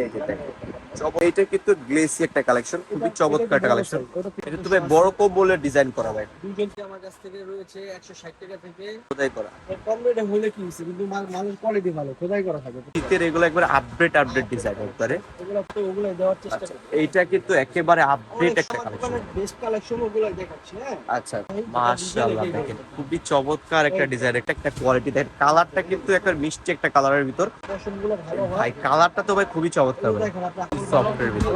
এই যে এইটা কিন্তু গ্লেসি একটা কালেকশন খুবই চমৎকার একটা কালেকশন। এটা তো বড় কম্বলের ডিজাইন করা ভাই। দুজন আমার কাছ থেকে রয়েছে একশো ষাট টাকা থেকে? খোদাই করা। কম রেটে হলে কি হচ্ছে কিন্তু মালের কোয়ালিটি ভালো খোদাই করা থাকে। শীতের এগুলো একবার আপডেট আপডেট ডিজাইন একবারে ওগুলো তো ওগুলো দেওয়ার চেষ্টা করি এইটা কিন্তু একেবারে আপডেট একটা সময় কালেকশন। বেস্ট কালেকশন ওগুলো দেখাচ্ছি হ্যাঁ? আচ্ছা মাশাআল্লাহ দেখেন খুবই চমৎকার একটা ডিজাইন একটা একটা কোয়ালিটি দেখেন কালারটা কিন্তু একটা মিষ্টি একটা কালারের ভিতর। ভাই কালারটা তো ভাই খুবই চমৎকার ভাই সফটের ভিতর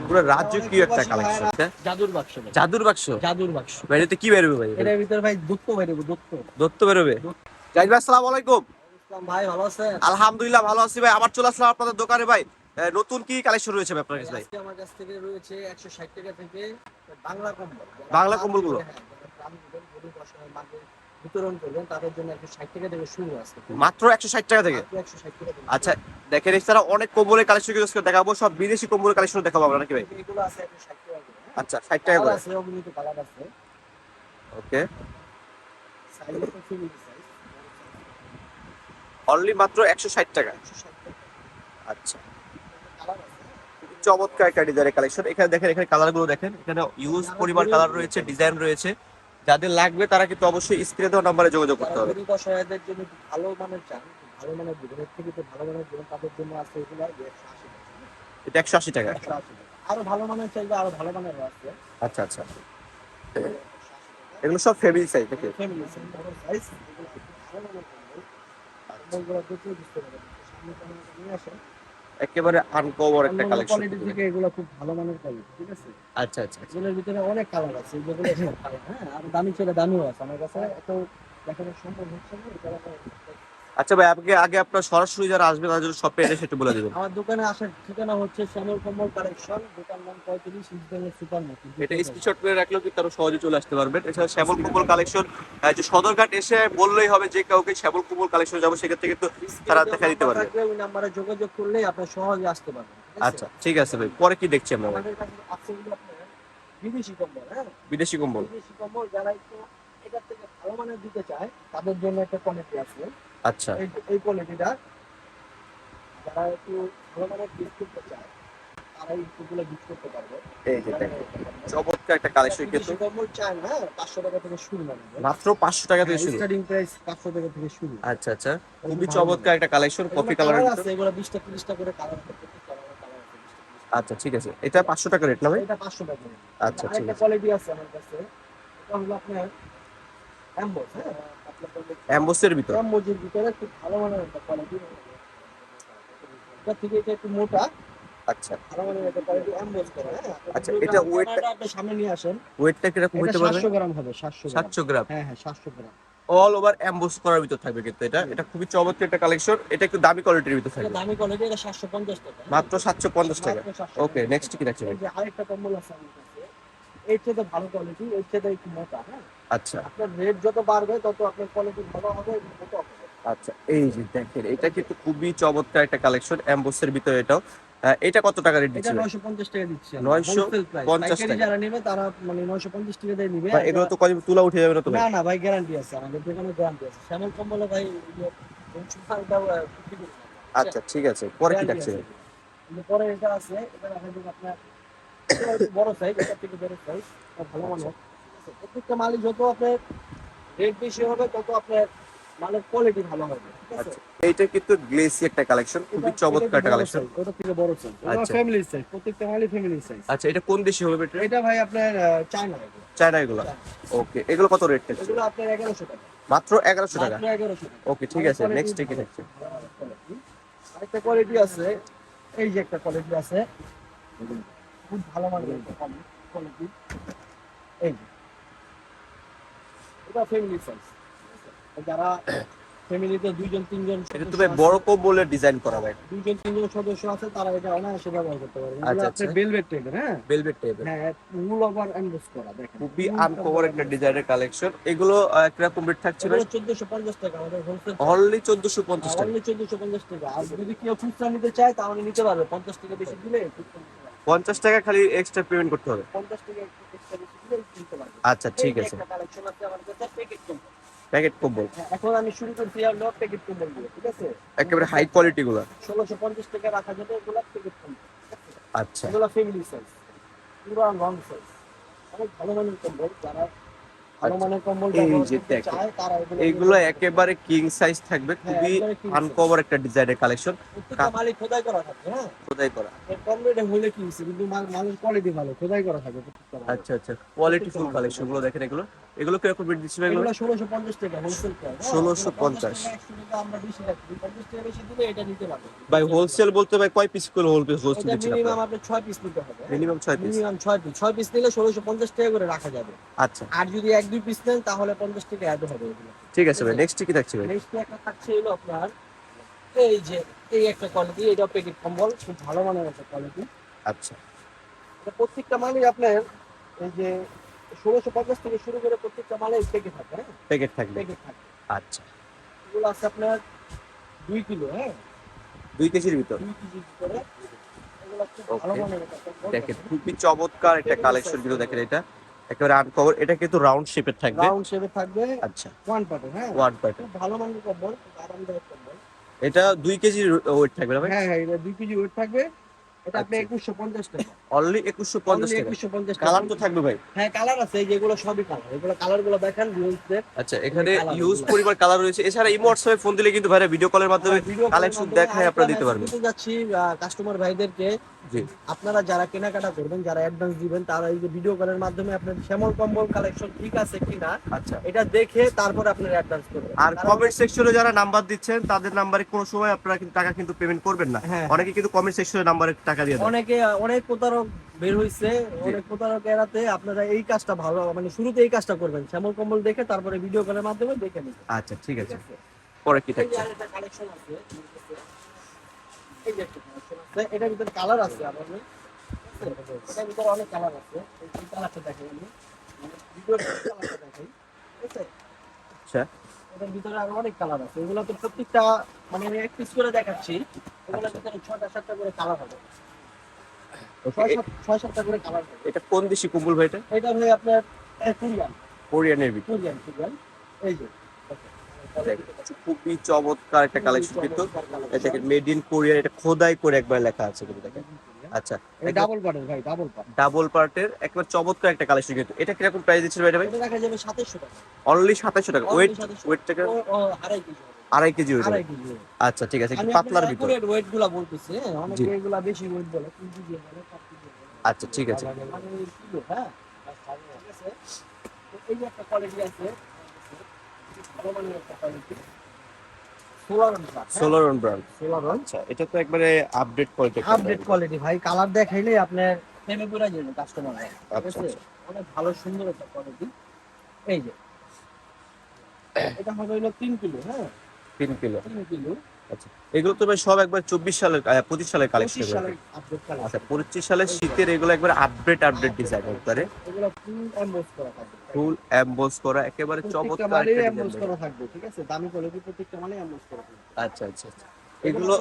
পুরো রাজকীয় একটা কালেকশন জাদুর বাক্স। জাদুর বাক্স জাদুর বাক্স ভাই এতে কি বেরোবে ভাই এটার ভিতরে ভাই দত্ত ভাই দত্ত দত্ত বেরোবে জাহিদ ভাই আসসালামু আলাইকুম ভাই ভালো আছেন আলহামদুলিল্লাহ ভালো আছি ভাই আবার চলে আসলাম আপনাদের দোকানে ভাই নতুন কি কালেকশন রয়েছে ভাই আপনার কাছে ভাই আমার কাছ থেকে রয়েছে একশো ষাট টাকা থেকে বাংলা কম্বল বাংলা কম্বলগুলো? বিতরণ করবেন তাদের জন্য একশো ষাট টাকা থেকে শুরু আছে। মাত্র একশো ষাট টাকা থেকে? একশো ষাট টাকা আচ্ছা দেখেন এছাড়া অনেক কম্বলের কালেকশন দেখাবো সব বিদেশি কম্বলের কালেকশন দেখাবো আমরা নাকি ভাই? এগুলো আছে একশো ষাট টাকা হ্যাঁ? আচ্ছা ষাট টাকা করে। আছে কালার আছে। ওকে। অনলি মাত্র একশো ষাট টাকা? আচ্ছা। চমৎকার একটা ডিজাইনের কালেকশন এখানে দেখেন এখানে কালারগুলো দেখেন। এখানে ইউজ পরিমাণ কালার রয়েছে ডিজাইন রয়েছে। যাদের লাগবে তারা কিন্তু অবশ্যই স্ক্রিনে দেওয়া নাম্বারে যোগাযোগ করতে হবে। গরিব অসহায়দের জন্য ভালো মানের চান ভালো মানের জীবনের থেকে একটু ভালো মানের জীবন তাদের জন্য আছে এগুলো একশো আশি টাকা। এটা একশো আশি টাকা। আরও ভালো মানের চাইলে আরও ভালো মানের আছে। আচ্ছা আচ্ছা। এগুলো সব ফ্যামিলি সাইজ থেকে ফ্যামিলি সাইজ ভালো মানের কম্বল কম্বলগুলো দেখলে বুঝতে পারবেন সামনে নিয়ে আসেন একেবারে আনকভার একটা কালেকশন কোয়ালিটি থেকে এগুলো খুব ভালো মানের কোয়ালিটি ঠিক আছে? আচ্ছা আচ্ছা আচ্ছা। এগুলোর ভিতরে অনেক কালার আছে যেগুলো হ্যাঁ? আর দামি ছেলে দামিও আছে আমার কাছে এত দেখানো সম্ভব হচ্ছে না আচ্ছা ভাই আপনি আগে আপনার সরাসরি যারা আসবে তাদের জন্য শপে এসে সেটা বলে দিবেন। আমার দোকানে আসার ঠিকানা হচ্ছে শ্যামল কম্বল কালেকশন দোকান নাম পঁয়ত্রিশ ইস্টবেঙ্গল সুপার মার্কেট এটা স্ক্রিনশট করে রাখলেও কিন্তু আরও সহজে চলে আসতে পারবেন। এছাড়া শ্যামল কুমল কালেকশন যে সদরঘাট এসে বললেই হবে যে কাউকে শ্যামল কুমল কালেকশন যাব সেক্ষেত্রে কিন্তু তারা দেখা দিতে পারবে। ওই নাম্বারে যোগাযোগ করলেই আপনি সহজে আসতে পারবেন আচ্ছা ঠিক আছে ভাই। পরে কি দেখছি আমরা আমাদের কাছে আছে আপনার বিদেশি কম্বল হ্যাঁ? বিদেশি কম্বল। বিদেশি কম্বল যারা একটু এটার থেকে ভালো মানের দিতে চায় তাদের জন্য একটা কোয়ালিটি আছে। আচ্ছা। এই এই কোয়ালিটিটা যারা একটু ভালো মানের গিফট করতে চায় তারা এইগুলো গিফট করতে পারবে। এই যে চমৎকার একটা কালেকশন কিন্তু। কম্বল চায় না পাঁচশো টাকা থেকে শুরু মানে। মাত্র পাঁচশো টাকা থেকে শুরু। স্টার্টিং প্রাইস পাঁচশো টাকা থেকে শুরু। আচ্ছা আচ্ছা। খুবই চমৎকার একটা কালেকশন কফি কালারের কালার আছে এগুলো বিশটা তিরিশটা করে কালার আছে প্রত্যেক কালারের কালার আছে 20 টা, 30 টা। আচ্ছা ঠিক আছে। এটা পাঁচশো টাকা রেট না ভাই? এটা পাঁচশো টাকা আচ্ছা ঠিক আছে। কোয়ালিটি আছে আমার কাছে। এটা হলো আপনার অ্যাম্বোস হ্যাঁ? অ্যাম্বোসের ভিতর। খুব ভালো মানের একটা কোয়ালিটি এটা থেকে এটা একটু মোটা। আচ্ছা। ভালো মানের একটা কোয়ালিটি অ্যাম্বোজ করা হ্যাঁ? আচ্ছা, এটা weight টা- আপনি সামনে নিয়ে আসেন। ওয়েটটা কীরকম এটা হতে পারবে? সাতশো গ্রাম হবে সাতশো গ্রাম। সাতশো গ্রাম? হ্যাঁ হ্যাঁ সাতশো গ্রাম। অল ওভার অ্যাম্বোস করার ভিতর থাকবে কিন্তু এটা। এটা খুবই চমৎকার একটা কালেকশন এটা একটু দামি কোয়ালিটির ভিতর থাকবে। দামি কোয়ালিটি এটা সাতশো পঞ্চাশ টাকা। মাত্র সাতশো পঞ্চাশ টাকা। মাত্র 750 ওকে নেক্সট কি এই যে আরেকটা কম্বল আছে কাছে। চেয়ে ভালো কোয়ালিটি এর চেয়ে একটু মোটা হ্যাঁ? আচ্ছা। আপনার রেট যত বাড়বে তত আপনার কোয়ালিটি ভালো হবে আচ্ছা এই যে দেখেন এটা কিন্তু খুবই চমৎকার একটা কালেকশন ভিতরে এটাও। এটা কত টাকা রেট দিচ্ছে নয়শো পঞ্চাশ টাকা দিচ্ছে। 950 টাকা। যারা নেবে তারা মানে নয়শো পঞ্চাশ টাকা দিয়ে নিবে। ভাই এগুলো তো কদিন তুলা উঠে যাবে না তো ভাই? না না ভাই গ্যারান্টি আছে। আমাদের দোকানে গ্যারান্টি আছে। শ্যামল কম্বলে ভাই। আচ্ছা ঠিক আছে। পরে কি ডাকছে। পরে এটা আছে এটা আপনার বড় সাইজ এটা থেকে বড় সাইজ ভালো মানে প্রত্যেকটা মালই যত আপনার রেট বেশি হবে তত আপনার মালের কোয়ালিটি ভালো হবে। আচ্ছা। এইটা কিন্তু গ্লেসি একটা কালেকশন খুবই চমৎকার একটা কালেকশন ওটা থেকে বড় সাইজ আচ্ছা। ফ্যামিলি সাইজ প্রত্যেকটা মালই ফ্যামিলি সাইজ আচ্ছা এটা কোন দেশে হবে এটা এটা ভাই আপনার চায়না চায়না এগুলো। ওকে এগুলো। কত রেট থাকছে এগুলো আপনার এগারোশো টাকা। মাত্র এগারোশো টাকা? মাত্র এগারোশো টাকা। ওকে ঠিক আছে নেক্সট কি। থাকছে আরেকটা কোয়ালিটি আছে এই যে একটা কোয়ালিটি আছে। খুব ভালো মানের কোয়ালিটি এই যে। এটা ফ্যামিলি সাইজ যারা ফ্যামিলিতে দুইজন তিনজন এটা বড় কম্বলের ডিজাইন করা ভাই। দুইজন তিনজন সদস্য আছে তারা এটা অনায়াসে ব্যবহার করতে পারবে। আচ্ছা, আচ্ছা। টাইপের হ্যাঁ? ভেলভেট টাইপের হ্যাঁ ওভার এমবোস করা দেখেন। খুবই আনকভার একটা ডিজাইনের কালেকশন এগুলো কীরকম রেট থাকছে ভাই? এগুলো চোদ্দশো পঞ্চাশ টাকা আমাদের হোলসেল অনলি চোদ্দশো পঞ্চাশ টাকা। অনলি চোদ্দশো পঞ্চাশ টাকা। আর যদি কেউ খুচরা নিতে চায় তাহলে নিতে পারবে। পঞ্চাশ টাকা বেশি দিলে খুচরা নিতে পারবে। পঞ্চাশ টাকা খালি এক্সট্রা পেমেন্ট করতে হবে। পঞ্চাশ টাকা একটু আচ্ছা ঠিক আছে। প্যাকেট কম্বল। হ্যাঁ, এখন আমি শুরু করছি হলো প্যাকেট কম্বল দিয়ে ঠিক আছে? একেবারে হাই কোয়ালিটি গুলো। ষোলোশো পঞ্চাশ টাকা রাখা যাবে এগুলো প্যাকেট কম্বল আচ্ছা। এগুলো ফ্যামিলি সাইজ পুরো লং সাইজ অনেক ভালো মানের কম্বল যারা এই যে এগুলো একেবারে কিং সাইজ থাকবে খুবই king size। আনকভার একটা ডিজাইনের কালেকশন মালিক খোদাই করা থাকে হ্যাঁ। খোদাই করা। কম রেটে হলে কি হচ্ছে কিন্তু মাল- মালের কোয়ালিটি ভালো খোদাই করা থাকে আচ্ছা আচ্ছা। কোয়ালিটি ফুল কালেকশনগুলো দেখেন এগুলো। এগুলো কীরকম রেট দিচ্ছি এগুলো? এগুলো ষোলোশো পঞ্চাশ টাকা হোলসেল প্রাইস 1650 আমরা বেশি রাখি। পঞ্চাশ টাকা বেশি দিলে এটা নিতে পারব। ভাই হোলসেল বলতে ভাই কয় পিস করে হোল পিস হোলসেল দিচ্ছেন মিনিমাম আপনারা? আপনার ছয় পিস নিতে হবে। মিনিমাম ছয় পিস মিনিমাম ছয় পিস ছয় পিস নিলে ষোলোশো পঞ্চাশ টাকা করে রাখা যাবে। আচ্ছা। আর যদি এক দুই পিস নেন তাহলে পঞ্চাশ টাকা অ্যাড হবে এগুলো। ঠিক আছে ভাই নেক্সট কি থাকছে ভাই? নেক্সট একটা থাকছে হলো আপনার এই যে এই একটা কোয়ালিটি এটা প্যাকেট কম্বল খুব ভালো মানের একটা কোয়ালিটি আচ্ছা। প্রত্যেকটা মালই আপনার এই যে ষোলোশো পঞ্চাশ থেকে শুরু করে প্রত্যেকটা মালে প্যাকেট থাকে হ্যাঁ? প্যাকেট থাকবে। প্যাকেট থাকে। আচ্ছা। এগুলো আছে আপনার দুই কিলো হ্যাঁ? দুই কেজির ভিতর? দুই কেজি দেখেন খুবই চমৎকার একটা কালেকশন কিন্তু দেখেন এটা। একেবারে আনকভার এটা কিন্তু রাউন্ড শেপের থাকবে। রাউন্ড শেপে থাকবে। আচ্ছা। ওয়ান পার্টের হ্যাঁ? ওয়ান পার্ট ভালো মানের কম্বল আরামদায়ক কম্বল এটা দুই কেজির ওয়েট থাকবে হ্যাঁ হ্যাঁ এটা দুই কেজি ওয়েট থাকবে। এটা আপনি আচ্ছা। একুশশো পঞ্চাশ টাকা। অনলি একুশশো পঞ্চাশ টাকা। একুশশো পঞ্চাশ কালার তো থাকবে ভাই। হ্যাঁ কালার আছে যেগুলো সবই কালার এগুলো কালারগুলো দেখেন ভিউজদের আচ্ছা এখানে ইউজ। পরিমাণ কালার রয়েছে। এছাড়া ইমো হোয়াটসঅ্যাপে ফোন দিলে কিন্তু ভাইরা ভিডিও কলের মাধ্যমে কালেকশন দেখায় আপনারা দিতে পারবেন। যাচ্ছি কাস্টমার ভাইদেরকে। জি। আপনারা যারা কেনাকাটা করবেন যারা অ্যাডভান্স দিবেন তারা এই যে ভিডিও কলের মাধ্যমে আপনার শ্যামল কম্বল কালেকশন ঠিক আছে কিনা আচ্ছা। এটা দেখে তারপরে আপনারা অ্যাডভান্স করবেন। আর কমেন্ট সেকশনে যারা নাম্বার দিচ্ছেন তাদের নাম্বারে কোনো সময় আপনারা কিন্তু টাকা কিন্তু পেমেন্ট করবেন না। হ্যাঁ অনেকে কিন্তু কমেন্ট সেকশনে নাম্বারে টাকা দিয়ে দেন। অনেকে অনেক প্রতারক বের হইছে অনেক প্রতারক এড়াতে আপনারা এই কাজটা ভালো মানে শুরুতে এই কাজটা করবেন। শ্যামল কম্বল দেখে তারপরে ভিডিও কলের মাধ্যমে দেখে আচ্ছা ঠিক আছে। পরে কি থাকছে? আরেকটা কালেকশন আছে এই যে একটা কালেকশন আছে এটার ভিতরে কালার আছে আমাদের। এটার ভিতরে অনেক কালার আছে এই কালারটা দেখাই ঠিক আছে? আচ্ছা। এটার ভিতরে আরও অনেক কালার আছে। এগুলো তো প্রত্যেকটা মানে আমি এক পিস করে দেখাচ্ছি এগুলোর আচ্ছা। ভিতরে ছয়টা সাতটা করে কালার হবে। ছয় সাত ছয় সাতটা করে কালার এটা কোন দেশি কুম্বল ভাই এটা? এটা আপনার কোরিয়ান। কোরিয়ানের ভিতর। Korean Korean. এই যে খুবই চমৎকার একটা কালেকশন কিন্তু। দেখেন মেড ইন কোরিয়া এটা খোদাই করে একবার লেখা আছে কিন্তু দেখেন। আচ্ছা ডাবল পার্টের ভাই ডাবল পার্ট ডাবল পার্টের একবার চমৎকার একটা কালেকশন কিন্তু। এটা কীরকম প্রাইস দিচ্ছিল ভাই এটা ভাই? এটা দেখা যাবে সাতাশশো টাকা। অনলি সাতাশশো টাকা। ওয়েট 2700 ওয়েট টাকা ও- ও আড়াই কেজি। আড়াই কেজি ওয়েট কেজি আচ্ছা ঠিক আছে পাতলার ভিতর। accurate গুলা বলতেছি, হ্যাঁ, অনেকে এগুলা বেশি weight বলে, তিন কেজি বলে, চার কেজি আচ্ছা ঠিক আছে। মানে হ্যাঁ? আছে? তো এই যে একটা quality আছে, হ্যাঁ? Solaron brand Solaron। আচ্ছা এটা তো একবারে আপডেট কোয়ালিটি Update quality ভাই, colour দেখাইলে আপনার প্রেমে পড়ে যাবে customer রা, ঠিক আচ্ছা, আছে? অনেক ভালো সুন্দর একটা quality। এই যে এটা হবে হলো তিন কিলো হ্যাঁ? তিন কিলো। কিলো। এগুলো তো ভাই সব একবার চব্বিশ সালের পঁচিশ সালের কালেকশন আচ্ছা পঁচিশ সালের শীতের এগুলো একবার আপডেট আপডেট ডিজাইন একবারে ফুল অ্যাম্বোস করা একেবারে চমৎকার করা থাকবে ঠিক আছে? দামি কোয়ালিটি প্রত্যেকটা মালে এমবোস করা আচ্ছা আচ্ছা আচ্ছা। এগুলো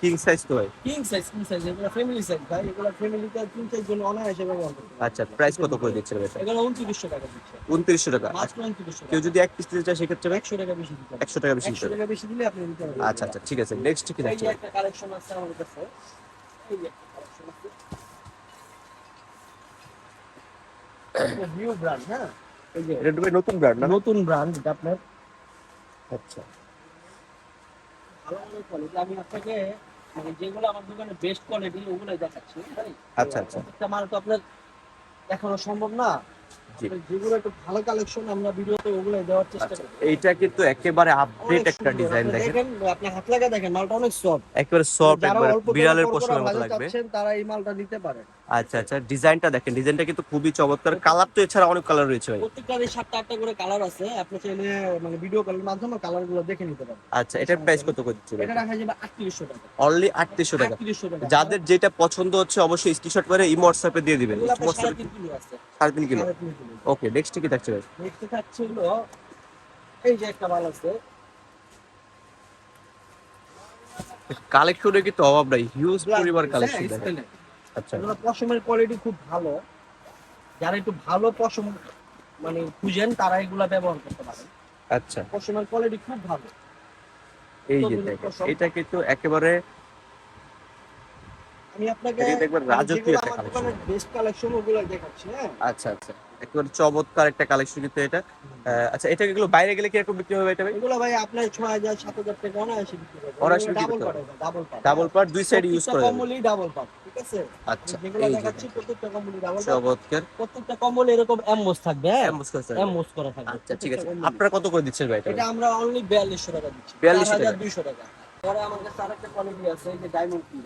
কিং সাইজ তো ভাই? কিং সাইজ কিং সাইজ এগুলো ফ্যামিলি সাইজ ভাই। এগুলো ফ্যামিলিতে তিন চার জন অনায়াসে ব্যবহার করতে আচ্ছা প্রাইস কত করে দিচ্ছেন ভাই এগুলো উনত্রিশশো টাকা দিচ্ছে। উনত্রিশশো টাকা। মাত্র উনত্রিশশো কেউ যদি এক পিস দিতে চায় সেক্ষেত্রে ভাই? একশো টাকা বেশি দিতে হবে। একশো টাকা বেশি একশো দিতে হবে। টাকা বেশি দিলে আপনি দিতে পারবেন। আচ্ছা আচ্ছা ঠিক আছে নেক্সট কি এই ভাই? একটা কালেকশন আছে আমাদের কাছে। এই একটা কালেকশন আছে। নিউ ব্র্যান্ড হ্যাঁ? এই যে এটা নতুন ব্র্যান্ড না? নতুন ব্র্যান্ড যেটা আপনার। আচ্ছা। ভালো মানের কোয়ালিটি আমি আপনাকে মানে যেগুলো আমার দোকানে বেস্ট কোয়ালিটি ওগুলাই দেখাচ্ছি ভাই? আচ্ছা, আচ্ছা। মাল তো আপনার এখনও সম্ভব না। যেগুলো একটু ভালো কালেকশন আমরা ভিডিওতে ওগুলাই দেওয়ার চেষ্টা আচ্ছা করি। এইটা কিন্তু একেবারে আপডেট একটা ডিজাইন দেখেন। আপনি হাত লাগা দেখেন মালটা অনেক সফট একেবারে সফট একবারে বিড়ালের পশমের মতো লাগবে। তারা এই মালটা নিতে পারেন। আচ্ছা আচ্ছা ডিজাইনটা দেখেন ডিজাইনটা কিন্তু খুবই চমৎকার। কালার তো এছাড়া অনেক কালার রয়েছে ভাই। প্রত্যেকটারই সাতটা আটটা করে কালার আছে। আপনি চাইলে মানে ভিডিও কলের মাধ্যমে দেখে নিতে পারেন। আচ্ছা এটার প্রাইস কত করে দিচ্ছে এটা রাখা যাবে আটত্রিশশো টাকা। অনলি আটত্রিশশো টাকা। আটত্রিশশো টাকা। যাদের যেটা পছন্দ হচ্ছে অবশ্যই স্ক্রিনশট করে ইমো হোয়াটসঅ্যাপে দিয়ে দিবেন। কিলো আছে। সাড়ে তিন কিলো। ওকে নেক্সট কি থাকছে দেখতে থাকছে হলো এই যে একটা মাল আছে। কালেকশনে কিন্তু অভাব নাই হিউজ piece, কালেকশন। আচ্ছা। এগুলো পশমের কোয়ালিটি খুব ভালো। যারা একটু ভালো পশম মানে খুঁজেন তারা এগুলা ব্যবহার করতে পারেন। আচ্ছা। পশমের কোয়ালিটি খুব ভালো। এই যে। এটা কিন্তু একেবারে আমি আপনাকে দেখবেন রাজকীয় একটা collection। বেস্ট কালেকশন ওগুলো দেখাচ্ছি হ্যাঁ। আচ্ছা আচ্ছা। একেবারে চমৎকার একটা কালেকশন কিন্তু এটা। আচ্ছা এটা এগুলো বাইরে গেলে কীরকম বিক্রি হবে এটা ভাই? এগুলো ভাই আপনার ছয় হাজার সাত হাজার টাকা অনায়াসে বিক্রি অনায়াসে বিক্রি double per double per double part দুই সাইড ইউজ করা যাবে। ডাবল পার ঠিক আছে? আচ্ছা যেগুলো দেখাচ্ছি প্রত্যেকটা ডাবল চমৎকার। প্রত্যেকটা কম্বল এরকম এমবোস থাকবে হ্যাঁ? এমবোস করা। এমবোস করা থাকবে। আচ্ছা ঠিক আছে। আপনারা কত করে দিচ্ছেন ভাই এটা এটা আমরা অনলি বিয়াল্লিশশো টাকা দিচ্ছি। 4200 টাকা। হাজার দুইশো টাকা। পরে আমার কাছে আরেকটা কোয়ালিটি আছে এই যে ডায়মন্ড কিং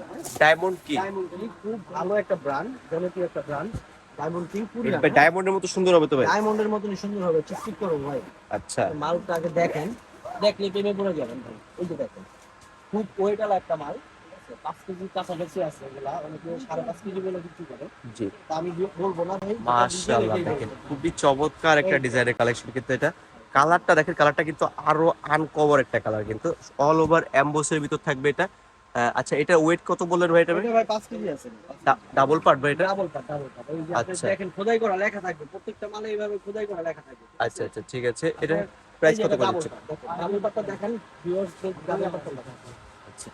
ডায়মন্ড কি ডায়মন্ড কিং খুব ভালো একটা ব্র্যান্ড জনপ্রিয় একটা ব্র্যান্ড ডায়মন্ড পুরি ডায়মন্ডের মতো সুন্দর হবে তো ভাই? ডায়মন্ডের মতনই সুন্দর হবে চিকচিক ভাই। আচ্ছা। মালটা আগে দেখেন। দেখলে প্রেমে পড়ে যাবেন ভাই। যে দেখেন খুব ওয়েটাল একটা মাল পাঁচ কেজি কাছাকাছি আছে এগুলা অনেকে সাড়ে পাঁচ কেজি বলে বিক্রি করে। জি। তা আমি বলব না ভাই মাশাআল্লাহ দেখেন খুবই চমৎকার একটা ডিজাইনের কালেকশন কিন্তু এটা। কালারটা দেখেন কালারটা কিন্তু আরও আনকভার একটা কালার কিন্তু। অল ওভার এমবোসের ভিতর থাকবে এটা। আচ্ছা এটা ওয়েট কত বললেন ভাই এটা ভাই? এটা ভাই পাঁচ কেজি আছে। ডাবল পার্ট ভাই এটা? ডাবল পাট ডাবল পাট এই যে আপনি আচ্ছা। দেখেন খোদাই করা লেখা থাকবে। প্রত্যেকটা মালে এইভাবে খোদাই করা লেখা থাকবে। আচ্ছা আচ্ছা ঠিক আছে। এটা প্রাইস কত করে ডাবল পাটটা দেখেন ভিউয়ার্স ডাবল দেখেন আচ্ছা।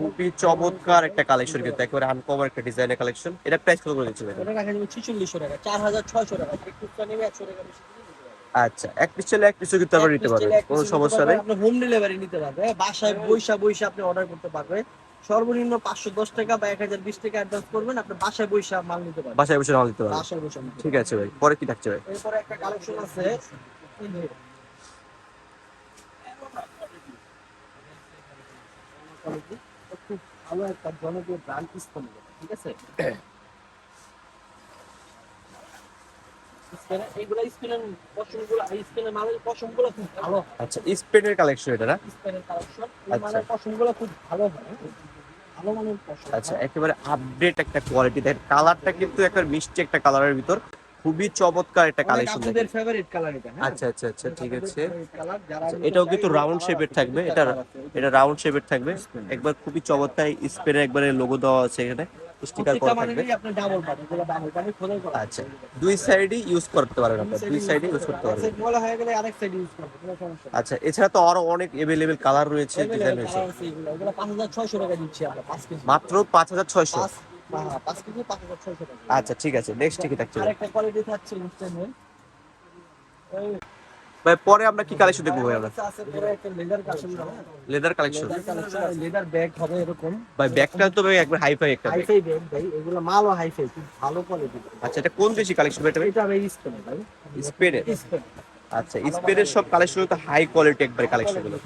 খুবই চমৎকার একটা কালেকশন কিন্তু একেবারে আনকভার একটা ডিজাইনের কালেকশন এটা প্রাইস কত করে ভাই? এটা রাখা যাবে ছিচল্লিশশো টাকা চার হাজার ছয়শো টাকা। একটু নেবে একশো টাকা বেশি। আচ্ছা এক পিস চলে এক পিসও কিন্তু আমরা নিতে পারবেন কোনো সমস্যা নেই। আপনি হোম ডেলিভারি নিতে পারবে বাসায় বইসা বইসা আপনি অর্ডার করতে পারবে সর্বনিম্ন পাঁচশো দশ টাকা বা এক হাজার বিশ টাকা অ্যাডভান্স করবেন আপনি বাসায় বইসা মাল নিতে পারবেন। বাসায় বসে নাও দিতে পারবেন। বাসায় বসে ঠিক আছে ভাই পরে কি থাকছে ভাই? এরপরে একটা কালেকশন আছে খুব ভালো একটা জনপ্রিয় ব্র্যান্ড ঠিক আছে? স্পেনের- স্পেনের পশমগুলো স্পেনের মালের পশমগুলো খুব ভালো আচ্ছা স্পেনের কালেকশন এটা না? স্পেনের কালেকশন আচ্ছা। পশমগুলো খুব ভালো হয়। আচ্ছা একেবারে আপডেট একটা কোয়ালিটি দেখেন কালারটা কিন্তু একটা মিষ্টি একটা কালারের ভিতর। খুবই চমৎকার একটা কালেকশন আপনাদের ফেভারিট কালার এটা আচ্ছা আচ্ছা আচ্ছা ঠিক আছে। আচ্ছা, এটাও কিন্তু shape এর থাকবে, এটা- এটা রাউন্ড শেপের থাকবে। একবার খুবই চমৎকার স্পেনের একবারে লোগো দেওয়া আছে এখানে। স্টিকার করা থাকবে। আপনি আচ্ছা দুই সাইডই ইউজ করতে পারবেন আপনার দুই সাইডে ইউজ করতে পারবেন। হয়ে গেলে আরেক সাইড ইউজ করবে কোনো সমস্যা আচ্ছা এছাড়া তো আরও অনেক এভেলেবেল কালার রয়েছে ডিজাইন রয়েছে। এগুলো টাকা দিচ্ছি আমরা কেজি। মাত্র পাঁচ হাজার ছয়শো? হ্যাঁ, কেজি টাকা। আচ্ছা ঠিক আছে নেক্সট কি থাকছে? আরেকটা কোয়ালিটি থাকছে ইনস্ট্যান্ট ভাই পরে আমরা কি কালেকশন দেখব ভাই আমরা? লেদার কালেকশন লেদার ব্যাগ হবে এরকম। ভাই ব্যাগটা তো ভাই একবার হাই ফাই একটা হাইফাই ব্যাগ ভাই এগুলো মালও হাইফাই খুব ভালো কোয়ালিটি আচ্ছা এটা কোন দেশি কালেকশন এটা ভাই? এটা ভাই স্পেনে ভাই। স্পেনের আচ্ছা স্পেনের সব কালেকশন তো হাই কোয়ালিটি একবার কালেকশনগুলো।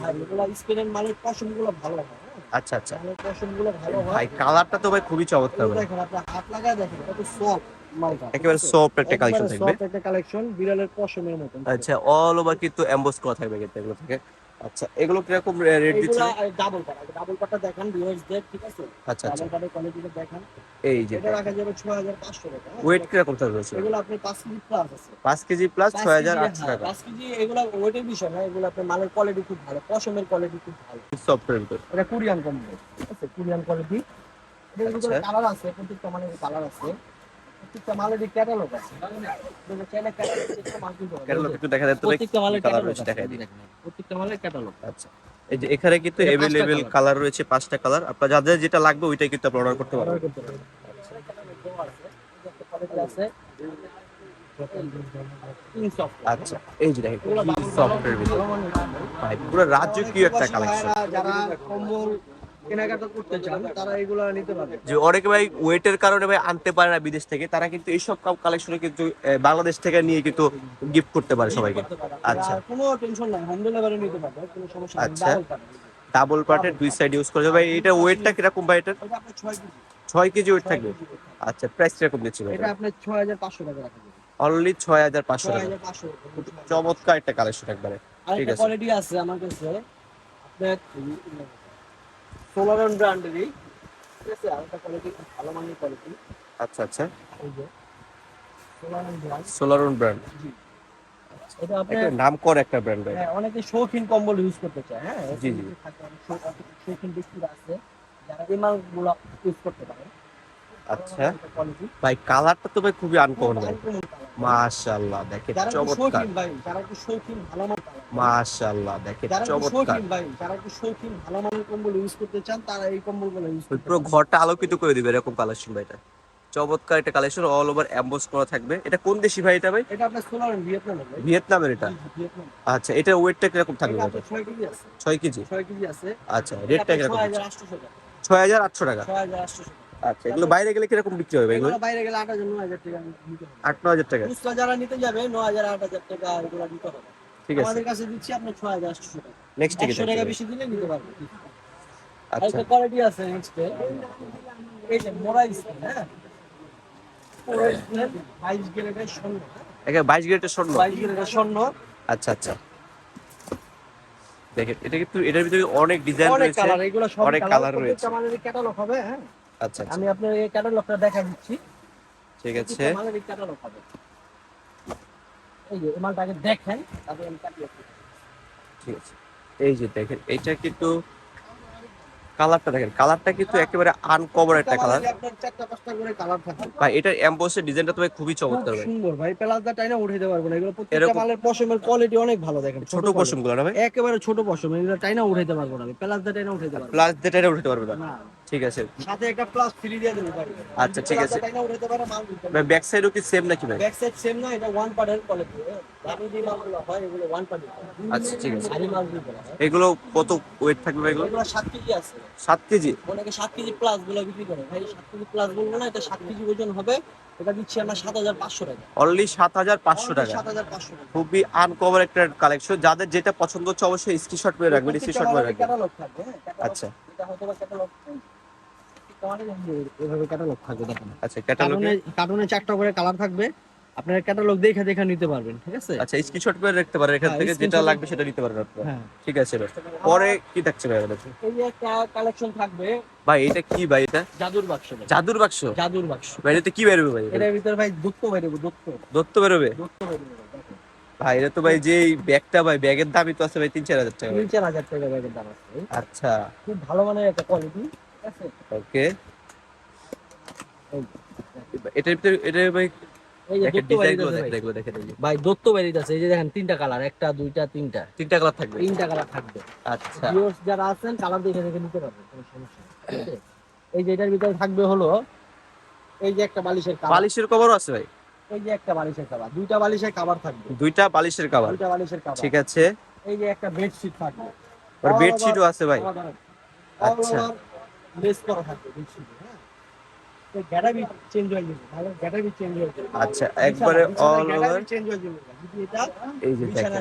স্পেনের মালের পশমগুলো ভালো হয়? আচ্ছা আচ্ছা। মালের পশমগুলো ভালো ভাই কালারটা তো ভাই খুবই চমৎকার দেখেন আপনি হাত লাগায় দেখেন কত সফট একেবারে সফট একটা কালেকশন থাকবে। সফট একটা কালেকশন বিড়ালের পশমের মতন আচ্ছা অল ওভার কিন্তু এমবোস করা থাকবে কিন্তু এগুলো থেকে। আচ্ছা এগুলো কীরকম রেট দিচ্ছে? ডাবল পাট ডাবল পাটটা দেখেন ভিউয়ার্স দেখ ঠিক আছে? আচ্ছা আচ্ছা। ডাবল পাটের কোয়ালিটিটা দেখেন। এই যে এটা রাখা যাবে 6500 টাকা। হ্যাঁ? ওয়েট কীরকম থাকবে এগুলো আপনি 5 কেজি প্লাস আছে। কেজি প্লাস হ্যাঁ, টাকা কেজি এগুলা ওয়েটের বিষয় না এগুলো আপনার মালের কোয়ালিটি খুব ভালো পশমের কোয়ালিটি খুব ভালো। সফটওয়্যার এটা কোরিয়ান কোম্পানি ঠিক আছে? কোরিয়ান কোয়ালিটি এটার ভিতরে আচ্ছা। কালার আছে প্রত্যেকটা মালের কালার আছে। আচ্ছা এখানে কিন্তু কালার রয়েছে পাঁচটা কালার আপনার যাদের যেটা লাগবে ওইটাই কিন্তু অর্ডার করতে পারবেন। আচ্ছা এই যে দেখেন ভিতর। পুরো রাজকীয় একটা কালেকশন যারা কম্বল কেনাকাটা করতে চান তারা এগুলো নিতে পারবে। যে অনেকে ভাই ওয়েটের কারণে ভাই আনতে পারে না বিদেশ থেকে তারা কিন্তু এইসব কালেকশনে কিন্তু বাংলাদেশ থেকে নিয়ে কিন্তু গিফট করতে পারে সবাইকে। আচ্ছা। কোনো টেনশন নাই হোম ডেলিভারি নিতে পারবে কোনো সমস্যা আচ্ছা। ডাবল পার্টের দুই সাইড ইউজ করে ভাই এটা ওয়েটটা কীরকম ভাই এটা এটা 6 কেজি। ছয় কেজি ওয়েট 6 থাকবে। আচ্ছা প্রাইস কীরকম দিচ্ছি ভাই এটা আপনার 6500 টাকা রাখা অনলি ছয় হাজার পাঁচশো টাকা। 6500 টাকা। চমৎকার একটা কালেকশন একবারে। ঠিক আছে। কোয়ালিটি আছে আমার কাছে। সোলারন ব্র্যান্ডেরই ঠিক আছে কোয়ালিটি খুব ভালো মানের কোয়ালিটি আচ্ছা আচ্ছা। এই যে সোলারন ব্র্যান্ড সোলারন ব্র্যান্ড জি। এটা আপনার একটা নাম কর একটা ব্র্যান্ড হ্যাঁ অনেকে শৌখিন কম্বল ইউজ করতে চায় হ্যাঁ? জি, জি। শৌখিন ব্যক্তিরা আছে যারা এই মালগুলো ইউজ করতে পারে। আচ্ছা। ভাই কালারটা তো ভাই খুবই আনকমন ভাই। মাশাআল্লাহ দেখেন চমৎকার। ভাই যারা একটু শৌখিন ভালো মানের মাশাআল্লাহ দেখেন চমৎকার। ভাই যারা একটু শৌখিন ভালো মানের কম্বল ইউজ করতে চান তারা এই কম্বলগুলো ইউজ করতে পুরো ঘরটা আলোকিত করে দিবে এরকম কালেকশন ভাই এটা। চমৎকার একটা কালেকশন অল ওভার করা থাকবে। এটা কোন দেশি ভাই এটা ভাই? এটা আপনার সোলার ভিয়েতনামের ভাই। ভিয়েতনামের এটা? আচ্ছা এটা ওয়েটটা কীরকম থাকবে এটা ভাই? আপনার ছয় কেজি আছে। ছয় কেজি? ছয় কেজি আছে। আচ্ছা রেটটা কীরকম ছয় হাজার আটশো টাকা। ছয় হাজার আটশো টাকা? ছয় হাজার আটশো টাকা। আচ্ছা এগুলো বাইরে গেলে কীরকম বিক্রি হবে এগুলো? বাইরে গেলে আট হাজার নয় হাজার টাকা নিতে হবে। আট ন হাজার টাকা। যারা নিতে যাবে ন হাজার আট হাজার টাকা এগুলো নিতে হবে। ঠিক আছে। আমাদের কাছে দিচ্ছি হাজার আটশো টাকা। নেক্সট টিকিট একশো টাকা বেশি দিলে নিতে পারবে। আচ্ছা। কোয়ালিটি আছে নেক্সট এই যে মোরা স্কিন হ্যাঁ? বাইশ গ্রেডের স্বর্ণ এখানে বাইশ গ্রেডের স্বর্ণ? বাইশ গ্রেডের স্বর্ণ। আচ্ছা আচ্ছা। দেখেন এটা কিন্তু এটার ভিতরে অনেক ডিজাইন অনেক কালার এগুলো সব অনেক রয়েছে। আমাদের ক্যাটালগ হবে হ্যাঁ? আচ্ছা আচ্ছা। আমি আপনার এই ক্যাটালগটা দেখা দিচ্ছি। ঠিক আছে। আমাদের ক্যাটালগ হবে। এই যে দেখেন তারপরে আমি ক্যাটালগ ঠিক আছে। এই যে দেখেন এটা কিন্তু কালারটা দেখেন কালারটা কিন্তু একেবারে একটা কালার ভাই এটার এমবোসের ডিজাইনটা তো ভাই খুবই চমৎকার ভাই। সুন্দর ভাই প্লাজা টাইনা উঠে দিতে পারব না এগুলো প্রত্যেকটা মালের পশমের কোয়ালিটি অনেক ভালো দেখেন ছোট পশম। পশমগুলো না ভাই? একেবারে ছোট পশম এগুলো টাইনা উঠাইতে পারব না প্লাজা টাইনা উঠাইতে পারব প্লাস যেটা এটা উঠাতে পারবে না। ঠিক আছে। সাথে একটা প্লাস ফ্রি দিয়ে দেবো ভাই। আচ্ছা, ঠিক আছে। টাইনা উঠাইতে পারে মাল ভাই ব্যাক সাইডও কি সেম নাকি ভাই? ব্যাক সাইড সেম না এটা ওয়ান পার্টের কোয়ালিটি দামি যে মালগুলো হয় এগুলো ওয়ান পার্টের আচ্ছা ঠিক আছে। মাল দিয়ে এগুলো কত ওয়েট থাকবে ভাই এগুলো? এগুলো সাত কেজি আছে। সাত কেজি? অনেকে সাত কেজি প্লাসগুলো বিক্রি করে। ভাই সাত কেজি প্লাস বলব না এটা সাত কেজি ওজন হবে। এটা দিচ্ছি আমরা সাত হাজার পাঁচশো টাকা। অনলি সাত হাজার পাঁচশো টাকা। খুবই আনকভার একটা কালেকশন যাদের যেটা পছন্দ হচ্ছে অবশ্যই স্ক্রিনশট করে রাখবেন স্ক্রিনশট করে রাখবেন। হ্যাঁ। আচ্ছা এটা হয়তো বা ক্যাটালগ এভাবে ক্যাটালগ থাকবে দেখেন আচ্ছা ক্যাটালগে কার্টুনে কার্টুনে চারটা করে কালার থাকবে। আপনারা ক্যাটালগ দেখে দেখে নিতে পারবেন ঠিক আছে? আচ্ছা স্ক্রিনশট করে রাখতে পারেন এখান হ্যাঁ, থেকে যেটা লাগবে সেটা নিতে আপনারা। হ্যাঁ। ঠিক আছে ভাই পরে কি থাকছে ভাই আমাদের? এই যে কালেকশন থাকবে। ভাই এটা কি ভাই এটা? জাদুর বাক্স ভাই। জাদুর বাক্স? জাদুর বাক্স। ভাই এটাতে কি বেরোবে ভাই? এটার ভিতরে ভাই দত্ত বেরোবে দত্ত দত্ত বেরোবে? দত্ত বেরোবে ভাই এটা তো ভাই যে ব্যাগটা ভাই ব্যাগের দামই তো আছে ভাই তিন চার হাজার টাকা তিন চার হাজার টাকা ব্যাগের দাম আছে। আচ্ছা। খুব ভালো মানের একটা কোয়ালিটি ওকে। এই এটার ভিতরে এটা ভাই এই যে। ভাই। দত্ত বেরিয়ে আছে এই যে দেখেন তিনটা কালার একটা দুইটা তিনটা। তিনটা কালার থাকবে। তিনটা কালার থাকবে। আচ্ছা। যারা আছেন কালার দেখে দেখে নিতে পারবেন কোনো সমস্যা নেই ঠিক আছে? এই যে এটার ভিতরে থাকবে হলো এই যে একটা বালিশের কাভার বালিশের কভারও আছে ভাই। এই যে একটা বালিশের কাভার দুইটা বালিশের কাভার থাকবে। দুইটা বালিশের কভার দুইটা বালিশের কাভার ঠিক আছে। এই যে একটা বেডশিট থাকবে। আর বেডশিটও আছে ভাই। আচ্ছা। লেস করা থাকবে বেডশিট হ্যাঁ? গ্যাটাবি চেঞ্জ হয়ে যাবে ভালো গ্যাটাবি চেঞ্জ হয়ে যাবে। আচ্ছা একবারে অল ওভার চেঞ্জ হয়ে যাবে যদি এটা এই যে দেখেন।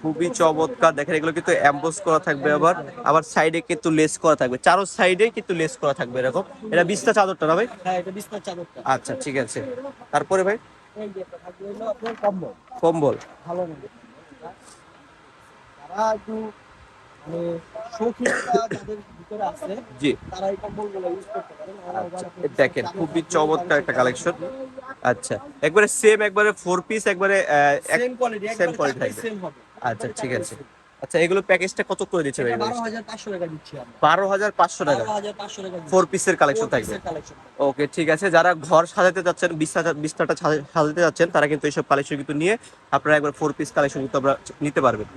খুবই চমৎকার দেখেন এগুলো কিন্তু এমবোস করা থাকবে আবার আবার সাইডে কিন্তু লেস করা থাকবে। চারো সাইডে কিন্তু লেস করা থাকবে এরকম। এটা বিছটা চাদরটা না ভাই? হ্যাঁ এটা চাদরটা। আচ্ছা ঠিক আছে। তারপরে ভাই? এই যে থাকবে কম্বল। কম্বল। ভালো লাগে যারা একটু মানে শৌখিনতা যাদের ভিতরে আছে জি। তারা এই কম্বলগুলো ইউজ করতে পারেন আর আচ্ছা দেখেন খুবই চমৎকার একটা কালেকশন আচ্ছা একবারে সেম একবারে ফোর পিস একবারে সেম কোয়ালিটি। সেম হবে। আচ্ছা ঠিক আছে। আচ্ছা এগুলো প্যাকেজটা কত করে দিচ্ছে ভাই বারো হাজার পাঁচশো টাকা দিচ্ছি আমরা। টাকা। ফোর পিসের কালেকশন থাকবে। ওকে ঠিক আছে। যারা ঘর সাজাতে যাচ্ছেন বিছনাটা সাজা- সাজাতে যাচ্ছেন তারা কিন্তু এইসব কালেকশন কিন্তু নিয়ে আপনারা একবার ফোর পিস কালেকশন কিন্তু আমরা নিতে পারবেন।